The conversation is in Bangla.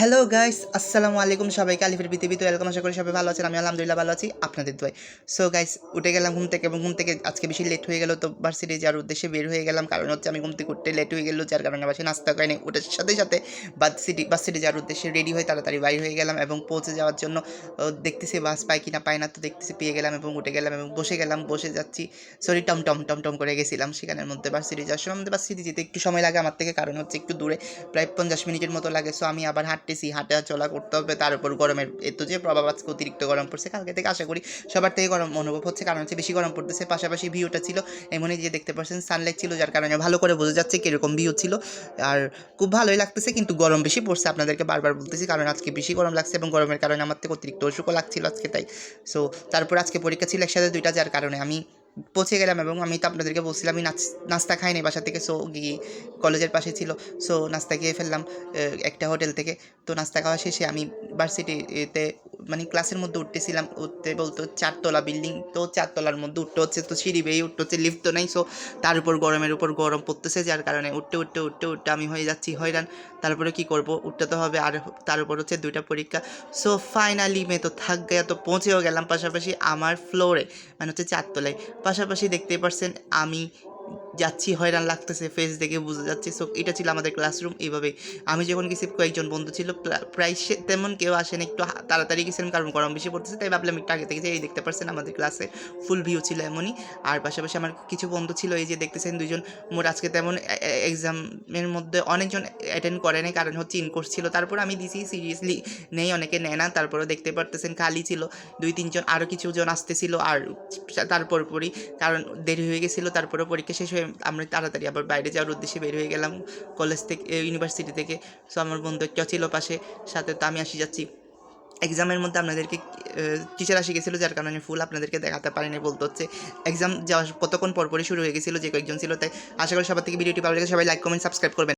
হ্যালো গাইস আসসালামু আলাইকুম সবাইকে আলিফের পৃথিবীতে ওয়েলকাম আশা করি সবাই ভালো আছেন। আমি আলহামদুলিল্লাহ ভালো আছি। আপনাদের দোয়াই সো গাইস উঠে গেলাম ঘুম থেকে এবং ঘুম থেকে আজকে বেশি লেট হয়ে গেল। তো ভার্সিটি যাওয়ার উদ্দেশ্যে বের হয়ে গেলাম। কারণ হচ্ছে আমি ঘুম থেকে উঠতে লেট হয়ে গেল, যার কারণে বাসে নাস্তা করিনি ওটার সাথে সাথে ভার্সিটি ভার্সিটি যাওয়ার উদ্দেশ্যে রেডি হয়ে তাড়াতাড়ি বাইর হয়ে গেলাম এবং পৌঁছে যাওয়ার জন্য দেখতেছি বাস পাই কিনা পাই না, তো দেখতেছি পেয়ে গেলাম এবং উঠে গেলাম এবং বসে গেলাম। বসে যাচ্ছি সরি টম টম টম টম করে গেছিলাম। সেখানের মধ্যে ভার্সিটি যাওয়ার সময় আমাদের ভার্সিটি যেতে একটু সময় লাগে আমার থেকে। কারণ হচ্ছে একটু দূরে, প্রায় পঞ্চাশ মিনিটের মতো লাগে। সো আমি আবার হাঁটতেছি হাঁটা চলা করতে হবে, তার উপর গরমের এত যে প্রভাব আজকে অতিরিক্ত গরম পড়ছে, কালকে থেকে আশা করি সবার থেকে গরম অনুভব হচ্ছে, কারণ হচ্ছে বেশি গরম পড়তেছে, পাশাপাশি ভিউটা ছিল এমনই যে দেখতে পাচ্ছেন সানলাইট ছিল, যার কারণে ভালো করে বোঝা যাচ্ছে কীরকম ভিউ ছিল। আর খুব ভালোই লাগতেছে, কিন্তু গরম বেশি পড়ছে, আপনাদেরকে বারবার বলতেছি, কারণ আজকে বেশি গরম লাগছে এবং গরমের কারণে আমার থেকে অতিরিক্ত অসুখও লাগছিল আজকে তাই। সো তারপর আজকে পরীক্ষা ছিল একসাথে দুইটা, যার কারণে আমি পৌঁছে গেলাম এবং আমি তো আপনাদেরকে বলছিলাম আমি নাচ- নাস্তা খাইনি বাসা থেকে সো গিয়ে কলেজের পাশে ছিল সো নাস্তা খেয়ে ফেললাম একটা হোটেল থেকে, তো নাস্তা খাওয়া শেষে আমি ভার্সিটিতে মানে ক্লাসের মধ্যে উঠতেছিলাম, উঠতে বলতো চারতলা বিল্ডিং তো চারতলার মধ্যে উঠতে হচ্ছে, তো সিঁড়ি বেয়ে উঠতে হচ্ছে লিফট তো নেই সো তার উপর গরমের উপর গরম পড়তেছে, যার কারণে উঠতে উঠতে উঠতে উঠতে আমি হয়ে যাচ্ছি, হয়রান। তারপরে কি করব? উঠতে তো হবে, আর তার উপর হচ্ছে দুইটা পরীক্ষা। সো ফাইনালি মে তো থাক গেয়া, তো পৌঁছেও গেলাম পাশাপাশি আমার ফ্লোরে মানে হচ্ছে চারতলায়। পাশাপাশি দেখতেই পারছেন আমি যাচ্ছি, হয়রান লাগতেছে ফেস দেখে বুঝে যাচ্ছে। সো এটা ছিল আমাদের ক্লাসরুম এইভাবে। আমি যখন গেছি, কয়েকজন বন্ধু ছিল প্রায় সে, তেমন কেউ আসেন, একটু তাড়াতাড়ি গেছিলাম কারণ গরম বেশি পড়তেছে, তাই ভাবলাম একটু আগে থেকে যে, এই দেখতে পারছেন আমাদের ক্লাসে ফুল ভিউ ছিল এমনই। আর পাশাপাশি আমার কিছু বন্ধু ছিল, এই যে দেখতেছেন দুজন মোট আজকে তেমন এক্সামের মধ্যে অনেকজন অ্যাটেন্ড করে নাই, কারণ হচ্ছে ইনকোর্স ছিল। তারপর আমি দিছি সিরিয়াসলি নেই, অনেকে নেয় না। তারপরে দেখতে পারতেছেন খালি ছিল, দুই, তিনজন আরও কিছুজন আসতেছিল, আর তারপর পরই, কারণ দেরি হয়ে গেছিল তারপরে পরীক্ষা শেষ হয়ে আমরা তাড়াতাড়ি আবার বাইরে যাওয়ার উদ্দেশ্যে বের হয়ে গেলাম কলেজ থেকে ইউনিভার্সিটি থেকে। সো আমার বন্ধু একটা ছিল পাশে, সাথে তো আমি আসি যাচ্ছি। এক্সামের মধ্যে আপনাদেরকে টিচার আসে গেছিল, যার কারণে ফুল আপনাদেরকে দেখাতে পারিনি, বলতে হচ্ছে। এক্সাম যাওয়ার কতক্ষণ পরপরই শুরু হয়ে গেছিল, যে কয়েকজন ছিল, তাই আশা করি সবার থেকে ভিডিওটি ভালো লাগে সবাই লাইক কমেন্ট সাবস্ক্রাইব করবেন।